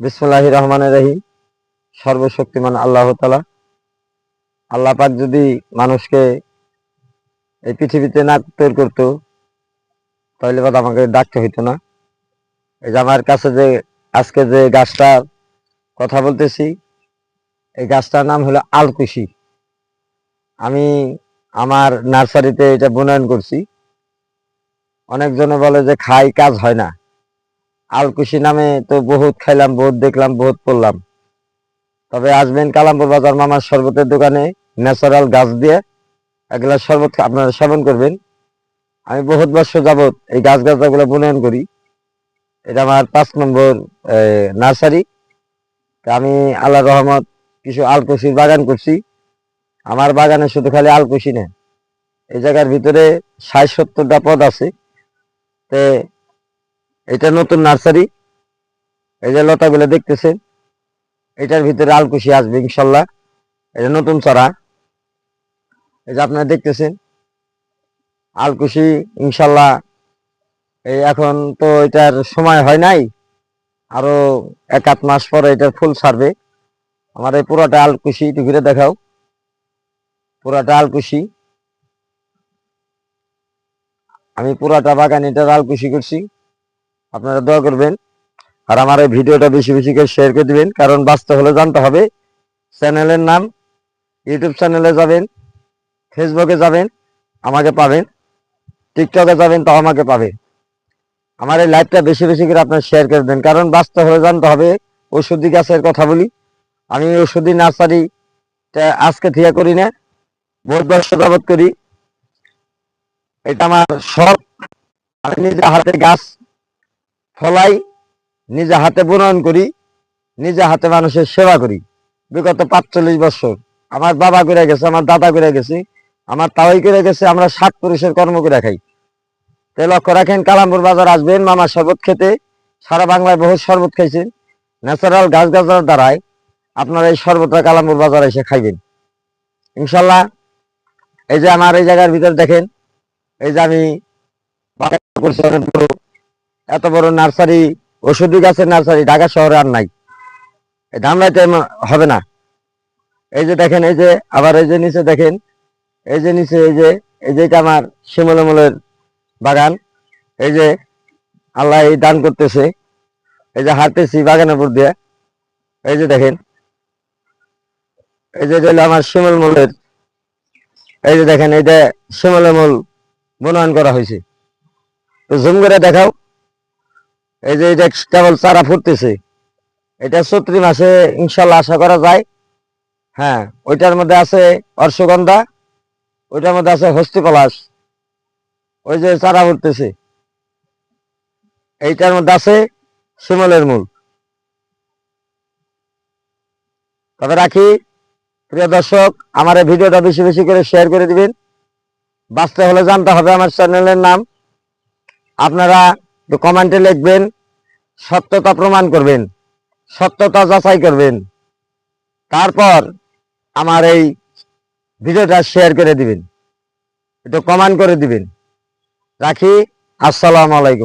বিসমুল্লাহ রহমানের রহিম। সর্বশক্তিমান আল্লাহ তালা আল্লাহ পাক যদি মানুষকে এই পৃথিবীতে না তৈরি করতো, তাহলে বাদ আমাকে ডাকতে হইতো না। এই যে আমার কাছে যে আজকে যে গাছটার কথা বলতেছি, এই গাছটার নাম হলো আলকুশি। আমি আমার নার্সারিতে এটা বনায়ন করছি। অনেকজনে বলে যে খাই, কাজ হয় না। আলকুশি নামে তো বহুত খাইলাম, বহুত দেখলাম, বহুত পড়লাম। তবে আসবেন কালামপুর বাজার মামার শরবতের দোকানে ন্যাচারাল গাছ দিয়ে এগুলা শরবত আপনারা সেবন করবেন। আমি বহুত বছর যাবত এই গাছ গাছাগুলো বনায়ন করি। এটা আমার পাঁচ নম্বর নার্সারি। আমি আল্লাহ রহমত কিছু আলকুশির বাগান করছি। আমার বাগানে শুধু খালি আলকুশি না, এই জায়গার ভিতরে ষাট সত্তরটা পদ আছে। তে এটা নতুন নার্সারি। এই যে লতাগুলো দেখতেছেন, এটার ভিতরে আলকুশি আসবে ইনশাল্লাহ। এটা নতুন চড়া। এই যে আপনারা দেখতেছেন, আলকুশি ইনশাল্লাহ, এই এখন তো এটার সময় হয় নাই, আরও এক আধ মাস পরে এটার ফুল ছাড়বে। আমার এই পুরাটা আলকুশি, একটু ঘুরে দেখাও। পুরাটা আলকুশি। আমি পুরাটা বাগান এটার আলকুশি করছি। আপনারা দোয়া করবেন আর আমার এই ভিডিওটা বেশি বেশি করে শেয়ার করে দিবেন, কারণ বাস্তব হলে জানতে হবে। চ্যানেলের নাম ইউটিউব চ্যানেলে যাবেন ফেসবুকে যাবেন, আমাকে পাবেন টিকটকে যাবেন, তাও আমাকে পাবে। আমার এই লাইভটা বেশি বেশি করে আপনার শেয়ার করে দেন কারণ বাস্তব হলে জানতে হবে, ওষুধি গাছের কথা বলি। আমি ওষুধি নার্সারি আজকে থেকে করি না, বহুত বছর করি। এটা আমার সব আমি নিজে হাতে গাছ ফলাই, নিজে হাতে প্রণয়ন করি, নিজে হাতে মানুষের সেবা করি। বিগত পাঁচচল্লিশ বছর আমার বাবা করে গেছে, আমার দাদা করে গেছে, আমার তাওয়াই করে গেছে, আমরা সাত পুরুষের কর্ম করে খাই। তো লক্ষ্য রাখেন, কালামপুর বাজার আসবেন, মামার শরবত খেতে, সারা বাংলায় বহু শরবত খাইছেন। ন্যাচারাল গাছ গাছার দ্বারাই আপনারা এই শরবতটা কালামপুর বাজার এসে খাইবেন। ইনশাল্লাহ, এই যে আমার এই জায়গার ভিতর দেখেন, এই যে আমি করছি অনেক বড় এত বড় নার্সারি ওষুধি গাছের নার্সারি ঢাকা শহরে আর নাই ধামরাইতে হবে না এই যে দেখেন এই যে আবার এই যে নিচে দেখেন এই যে নিচে এই যে এই যে আমার শিমলমলের বাগান এই যে আল্লাহ এই দান করতেছে এই যে হাঁটতেছি বাগানের উপর দিয়ে এই যে দেখেন এই যে হলো আমার শিমলমলের এই যে দেখেন এইটা শিমলমল বনয়ন করা হয়েছে তো জুম করে দেখাও এই যে এটা কেবল চারা ফুটতেছে। এটা চৈত্রি মাসে ইনশাল্লাহ আশা করা যায়। হ্যাঁ ওইটার মধ্যে আছে অর্শগন্ধা, ওইটার মধ্যে আছে হস্তি পলাশ ওই যে চারা ফুটতেছে। এইটার মধ্যে আছে শিমলের মূল। তবে রাখি, প্রিয় দর্শক, আমার এই ভিডিওটা বেশি বেশি করে শেয়ার করে দিবেন। বাঁচতে হলে জানতে হবে আমার চ্যানেলের নাম। আপনারা কমেন্টে লিখবেন, সত্যতা প্রমাণ করবেন, সত্যতা যাচাই করবেন। তারপর আমার এই ভিডিওটা শেয়ার করে দিবেন। একটু কমেন্ট করে দিবেন। রাখি, আসসালামু আলাইকুম।